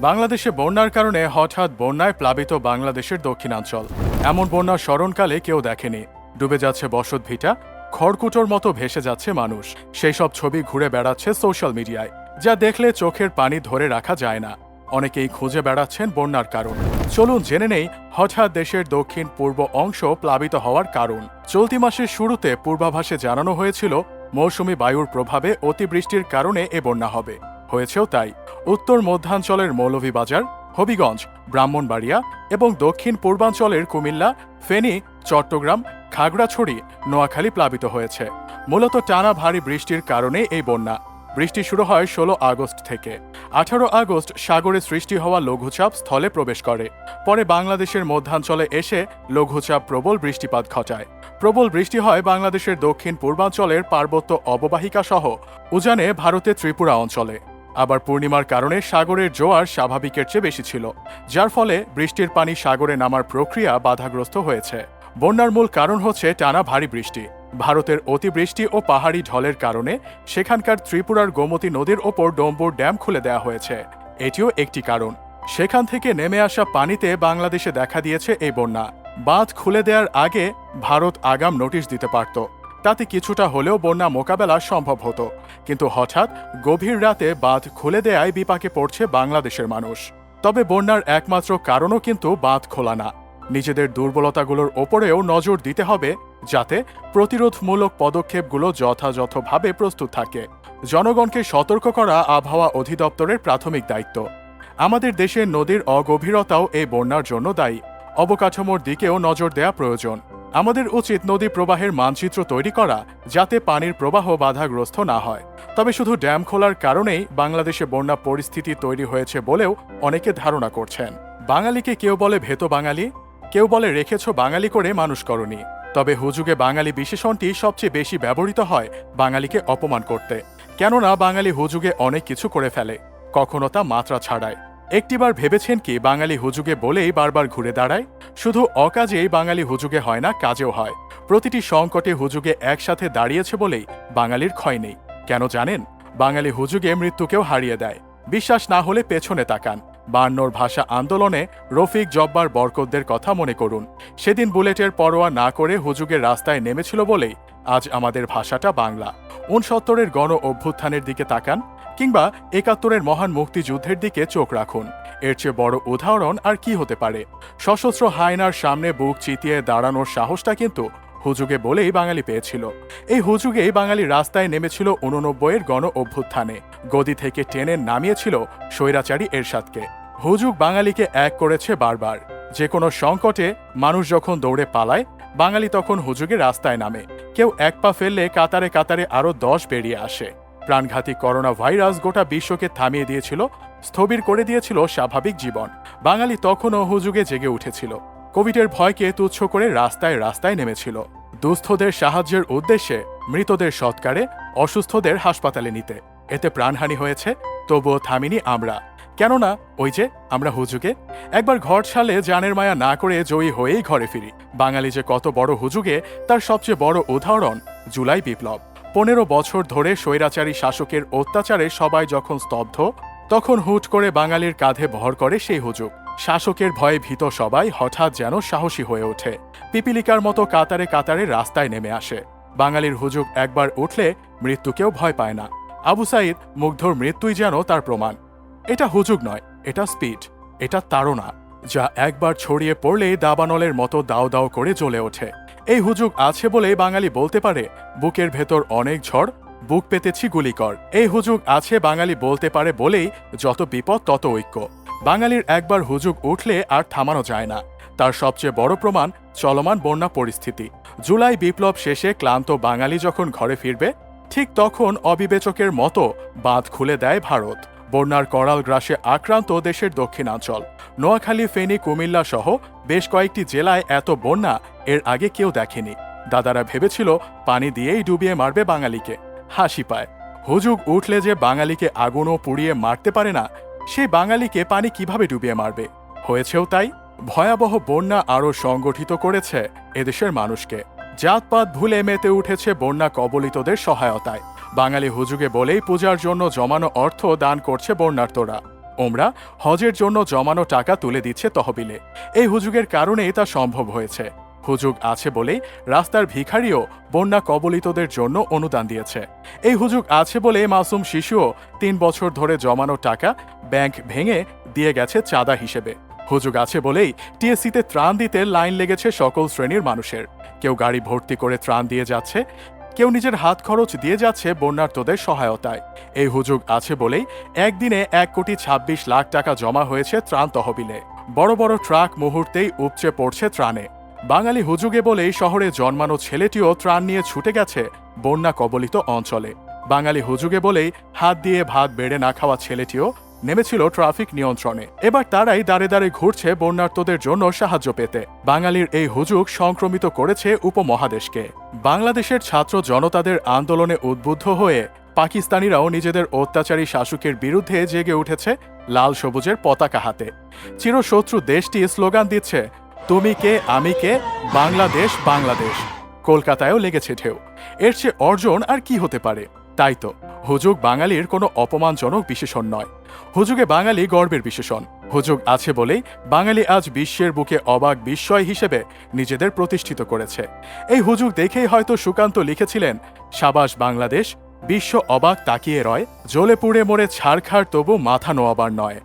বাংলাদেশে বন্যার কারণে হঠাৎ বন্যায় প্লাবিত বাংলাদেশের দক্ষিণাঞ্চল। এমন বন্যা স্মরণকালে কেউ দেখেনি। ডুবে যাচ্ছে বসত ভিটা, খড়কুটোর মতো ভেসে যাচ্ছে মানুষ। সেই সব ছবি ঘুরে বেড়াচ্ছে সোশ্যাল মিডিয়ায়, যা দেখলে চোখের পানি ধরে রাখা যায় না। অনেকেই খুঁজে বেড়াচ্ছেন বন্যার কারণ। চলুন জেনে নেই, হঠাৎ দেশের দক্ষিণ পূর্ব অংশ প্লাবিত হওয়ার কারণ। চলতি মাসের শুরুতে পূর্বাভাসে জানানো হয়েছিল, মৌসুমি বায়ুর প্রভাবে অতিবৃষ্টির কারণে এ বন্যা হবে। হয়েছেও তাই। উত্তর মধ্যাঞ্চলের মৌলভীবাজার, হবিগঞ্জ, ব্রাহ্মণবাড়িয়া এবং দক্ষিণ পূর্বাঞ্চলের কুমিল্লা, ফেনী, চট্টগ্রাম, খাগড়াছড়ি, নোয়াখালী প্লাবিত হয়েছে। মূলত টানা ভারী বৃষ্টির কারণে এই বন্যা। বৃষ্টি শুরু হয় ষোলো আগস্ট থেকে। আঠারো আগস্ট সাগরে সৃষ্টি হওয়া লঘুচাপ স্থলে প্রবেশ করে। পরে বাংলাদেশের মধ্যাঞ্চলে এসে লঘুচাপ প্রবল বৃষ্টিপাত ঘটায়। প্রবল বৃষ্টি হয় বাংলাদেশের দক্ষিণ পূর্বাঞ্চলের পার্বত্য অববাহিকা সহ উজানে ভারতের ত্রিপুরা অঞ্চলে। আবার পূর্ণিমার কারণে সাগরের জোয়ার স্বাভাবিকের চেয়ে বেশি ছিল, যার ফলে বৃষ্টির পানি সাগরে নামার প্রক্রিয়া বাধাগ্রস্ত হয়েছে। বন্যার মূল কারণ হচ্ছে টানা ভারী বৃষ্টি। ভারতের অতিবৃষ্টি ও পাহাড়ি ঢলের কারণে সেখানকার ত্রিপুরার গোমতী নদীর ওপর ডম্বুর ড্যাম খুলে দেওয়া হয়েছে। এটিও একটি কারণ। সেখান থেকে নেমে আসা পানিতে বাংলাদেশে দেখা দিয়েছে এই বন্যা। বাঁধ খুলে দেওয়ার আগে ভারত আগাম নোটিশ দিতে পারত। তাতে কিছুটা হলেও বন্যা মোকাবেলা সম্ভব হতো। কিন্তু হঠাৎ গভীর রাতে বাঁধ খুলে দেয়ায় বিপাকে পড়ছে বাংলাদেশের মানুষ। তবে বন্যার একমাত্র কারণও কিন্তু বাঁধ খোলা না। নিজেদের দুর্বলতাগুলোর ওপরেও নজর দিতে হবে, যাতে প্রতিরোধমূলক পদক্ষেপগুলো যথাযথভাবে প্রস্তুত থাকে। জনগণকে সতর্ক করা আবহাওয়া অধিদপ্তরের প্রাথমিক দায়িত্ব। আমাদের দেশের নদীর অগভীরতাও এই বন্যার জন্য দায়ী। অবকাঠামোর দিকেও নজর দেয়া প্রয়োজন। আমাদের উচিত নদী প্রবাহের মানচিত্র তৈরি করা যাতে পানির প্রবাহ বাধাগ্রস্ত না হয়। তবে শুধু ড্যাম খোলার কারণেই বাংলাদেশে বন্যা পরিস্থিতি তৈরি হয়েছে বলেও অনেকে ধারণা করছেন। বাঙালিকে কেউ বলে ভেত বাঙালি, কেউ বলে রেখেছ বাঙালি করে মানুষ করনি। তবে হুজুগে বাঙালি বিশেষণটি সবচেয়ে বেশি ব্যবহৃত হয় বাঙালিকে অপমান করতে। কেননা বাঙালি হুজুগে অনেক কিছু করে ফেলে, কখনো তা মাত্রা ছাড়ায়। একটিবার ভেবেছেন কি বাঙালি হুজুগে বলেই বারবার ঘুরে দাঁড়ায়? শুধু অকাজেই বাঙালি হুজুগে হয় না, কাজেও হয়। প্রতিটি সংকটে হুজুগে একসাথে দাঁড়িয়েছে বলেই বাঙালির ক্ষয় নেই। কেন জানেন? বাঙালি হুজুগে মৃত্যুকেও হারিয়ে দেয়। বিশ্বাস না হলে পেছনে তাকান। বান্নর ভাষা আন্দোলনে রফিক জব্বার বরকতদের কথা মনে করুন। সেদিন বুলেটের পরোয়া না করে হুজুগের রাস্তায় নেমেছিল বলেই আজ আমাদের ভাষাটা বাংলা। উনসত্তরের গণ অভ্যুত্থানের দিকে তাকান। কিংবা একাত্তরের মহান মুক্তিযুদ্ধের দিকে চোখ রাখুন। এর চেয়ে বড় উদাহরণ আর কি হতে পারে? সশস্ত্র হায়নার সামনে বুক চিতিয়ে দাঁড়ানোর সাহসটা কিন্তু হুজুগে বলেই বাঙালি পেয়েছিল। এই হুজুগেই বাঙালি রাস্তায় নেমেছিল উননব্বইয়ের গণ অভ্যুত্থানে। গদি থেকে টেনে নামিয়েছিল স্বৈরাচারী এরশাদকে। হুজুগ বাঙালিকে এক করেছে বারবার। যে কোনো সংকটে মানুষ যখন দৌড়ে পালায়, বাঙালি তখন হুজুগে রাস্তায় নামে। কেউ এক পা ফেললে কাতারে কাতারে আরও দশ বেরিয়ে আসে। প্রাণঘাতী করোনা ভাইরাস গোটা বিশ্বকে থামিয়ে দিয়েছিল, স্থবির করে দিয়েছিল স্বাভাবিক জীবন। বাঙালি তখনও হুজুগে জেগে উঠেছিল। কোভিডের ভয়কে তুচ্ছ করে রাস্তায় রাস্তায় নেমেছিল। দুস্থদের সাহায্যের উদ্দেশ্যে মৃতদের সৎকারে অসুস্থদের হাসপাতালে নিতে। এতে প্রাণহানি হয়েছে, তবুও থামিনি আমরা। কেননা, ওই যে আমরা হুজুগে, একবার ঘর ছালে জানের মায়া না করে জয়ী হয়েই ঘরে ফিরি। বাঙালি যে কত বড় হুজুগে, তার সবচেয়ে বড় উদাহরণ জুলাই বিপ্লব। পনেরো বছর ধরে স্বৈরাচারী শাসকের অত্যাচারে সবাই যখন স্তব্ধ, তখন হুট করে বাঙালির কাঁধে ভর করে সেই হুজুগ। শাসকের ভয়ে ভীত সবাই হঠাৎ যেন সাহসী হয়ে ওঠে। পিপিলিকার মতো কাতারে কাতারে রাস্তায় নেমে আসে। বাঙালির হুজুগ একবার উঠলে মৃত্যুকেও ভয় পায় না। আবু সাইদ, মুগ্ধর মৃত্যুই যেন তার প্রমাণ। এটা হুজুগ নয়, এটা স্পিড, এটা তাড়না, যা একবার ছড়িয়ে পড়লেই দাবানলের মতো দাও দাও করে জ্বলে ওঠে। এই হুজুগ আছে বলে বাঙালি বলতে পারে, বুকের ভেতর অনেক ঝড়, বুক পেতেছি গুলিকর। এই হুজুগ আছে বাঙালি বলতে পারে বলেই যত বিপদ তত ঐক্য। বাঙালির একবার হুজুগ উঠলে আর থামানো যায় না। তার সবচেয়ে বড় প্রমাণ চলমান বন্যা পরিস্থিতি। জুলাই বিপ্লব শেষে ক্লান্ত বাঙালি যখন ঘরে ফিরবে, ঠিক তখন অবিবেচকের মতো বাঁধ খুলে দেয় ভারত। বন্যার করাল গ্রাসে আক্রান্ত দেশের দক্ষিণাঞ্চল। নোয়াখালী, ফেনী, কুমিল্লা সহ বেশ কয়েকটি জেলায় এত বন্যা এর আগে কেউ দেখেনি। দাদারা ভেবেছিল পানি দিয়েই ডুবিয়ে মারবে বাঙালিকে। হাসি পায়। হুজুগ উঠলে যে বাঙালিকে আগুনও পুড়িয়ে মারতে পারে না সেই বাঙালিকে পানি কীভাবে ডুবিয়ে মারবে? হয়েছেও তাই? ভয়াবহ বন্যা আরও সংগঠিত করেছে এদেশের মানুষকে। জাতপাত ভুলে মেতে উঠেছে বন্যা কবলিতদের সহায়তায়। বাঙালি হুজুগে বলেই পূজার জন্য জমানো অর্থ দান করছে বন্যার্তরা ওমরা হজের জন্য জমানো টাকা তুলে দিচ্ছে তহবিলে। এই হুজুগের কারণেই তা সম্ভব হয়েছে। হুজুগ আছে বলেই রাস্তার ভিখারিও বন্যা কবলিতদের জন্য অনুদান দিয়েছে। এই হুজুগ আছে বলে মাসুম শিশুও তিন বছর ধরে জমানো টাকা ব্যাংক ভেঙে দিয়ে গেছে চাঁদা হিসেবে। হুজুগ আছে বলেই টিএসসিতে ত্রাণ দিতে লাইন লেগেছে সকল শ্রেণির মানুষের। কেউ গাড়ি ভর্তি করে ত্রাণ দিয়ে যাচ্ছে, কেউ নিজের হাত খরচ দিয়ে যাচ্ছে বন্যার্তদের সহায়তায়। এই হুজুগ আছে বলেই একদিনে এক কোটি ছাব্বিশ লাখ টাকা জমা হয়েছে ত্রাণ তহবিলে। বড় বড় ট্রাক মুহূর্তেই উপচে পড়ছে ত্রাণে। বাঙালি হুজুগে বলেই শহরে জন্মানো ছেলেটিও ত্রাণ নিয়ে ছুটে গেছে বন্যা কবলিত অঞ্চলে। বাঙালি হুজুগে বলেই হাত দিয়ে ভাত বেড়ে না খাওয়া ছেলেটিও নেমেছিল ট্রাফিক নিয়ন্ত্রণে। এবার তারাই দাঁড়ে দাঁড়ে ঘুরছে বন্যার্তদের জন্য সাহায্য পেতে। বাঙালির এই হুজুগ সংক্রমিত করেছে উপমহাদেশকে। বাংলাদেশের ছাত্র জনতাদের আন্দোলনে উদ্বুদ্ধ হয়ে পাকিস্তানিরাও নিজেদের অত্যাচারী শাসকের বিরুদ্ধে জেগে উঠেছে লাল সবুজের পতাকা হাতে। চিরশত্রু দেশটি স্লোগান দিচ্ছে, তুমি কে, আমি কে? বাংলাদেশ বাংলাদেশ। কলকাতায়ও লেগেছে ঢেউ। এর চেয়ে অর্জন আর কি হতে পারে? তাই তো, হুজুগ বাঙালির কোনো অপমানজনক বিশেষণ নয়। হুজুগে বাঙালি গর্বের বিশেষণ। হুজুগ আছে বলেই বাঙালি আজ বিশ্বের বুকে অবাক বিস্ময় হিসেবে নিজেদের প্রতিষ্ঠিত করেছে। এই হুজুগ দেখেই হয়তো সুকান্ত লিখেছিলেন, সাবাস বাংলাদেশ, বিশ্ব অবাক তাকিয়ে রয়, জ্বলে পুড়ে মরে ছাড়খাড় তবু মাথা নোয়াবার নয়।